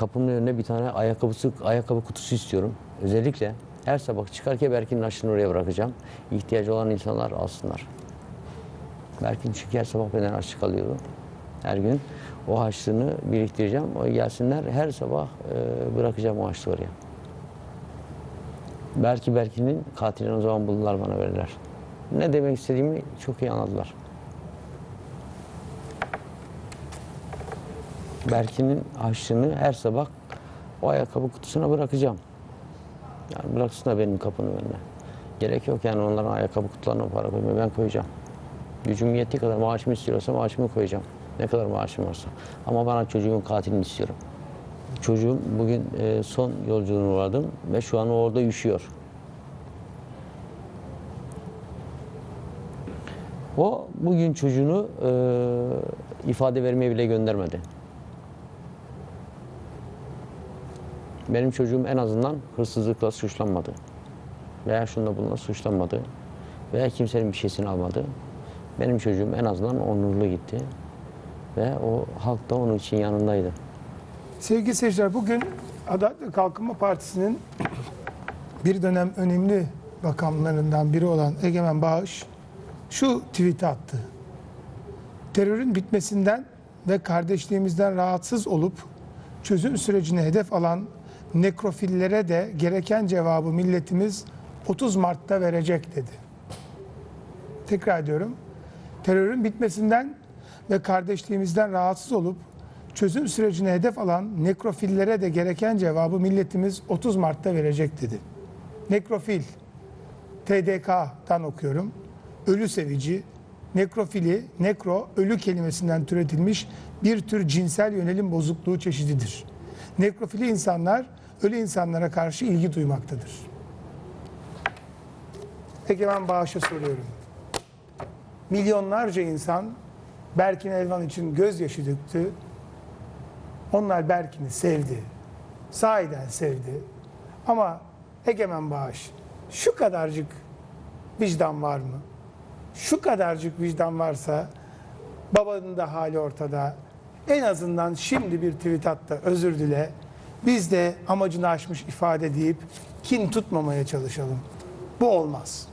kapımın önüne bir tane ayakkabısı, ayakkabı kutusu istiyorum. Özellikle her sabah çıkarken Berkin'in aşını oraya bırakacağım. İhtiyacı olan insanlar alsınlar. Berkin çünkü her sabah benden harçlık alıyordu. Her gün o harçlığını biriktireceğim. O gelsinler her sabah e, bırakacağım o harçlığı oraya. Belki Berkin'in katilini o zaman bulurlar bana verirler. Ne demek istediğimi çok iyi anladılar. Berkin'in harçlığını her sabah o ayakkabı kutusuna bırakacağım. Yani bıraksınlar benim kapının önüne. Gerek yok yani onların ayakkabı kutularına para koymaya ben koyacağım. Gücüm yettiği kadar maaşımı istiyorsa maaşımı koyacağım. Ne kadar maaşım varsa. Ama bana çocuğumun katilini istiyorum. Çocuğum bugün e, son yolculuğunu vardım ve şu an orada üşüyor. O bugün çocuğunu e, ifade vermeye bile göndermedi. Benim çocuğum en azından hırsızlıkla suçlanmadı. Veya şunda bununla suçlanmadı. Veya kimsenin bir şeysini almadı. Benim çocuğum en azından onurlu gitti. Ve o halk da onun için yanındaydı. Sevgili seyirciler bugün Adalet ve Kalkınma Partisi'nin bir dönem önemli bakanlarından biri olan Egemen Bağış şu tweet'i attı. Terörün bitmesinden ve kardeşliğimizden rahatsız olup çözüm sürecini hedef alan nekrofillere de gereken cevabı milletimiz 30 Mart'ta verecek dedi. Tekrar ediyorum. Terörün bitmesinden ve kardeşliğimizden rahatsız olup çözüm sürecine hedef alan nekrofillere de gereken cevabı milletimiz 30 Mart'ta verecek dedi. Nekrofil, TDK'dan okuyorum. Ölü sevici, nekrofili, nekro, ölü kelimesinden türetilmiş bir tür cinsel yönelim bozukluğu çeşididir. Nekrofili insanlar ölü insanlara karşı ilgi duymaktadır. Egemen Bağış'a soruyorum. Milyonlarca insan Berkin Elvan için gözyaşı döktü. Onlar Berkin'i sevdi. Sahiden sevdi. Ama Egemen Bağış şu kadarcık vicdan var mı? Şu kadarcık vicdan varsa babanın da hali ortada. En azından şimdi bir tweet attı özür dile. Biz de amacını aşmış ifade deyip kin tutmamaya çalışalım. Bu olmaz.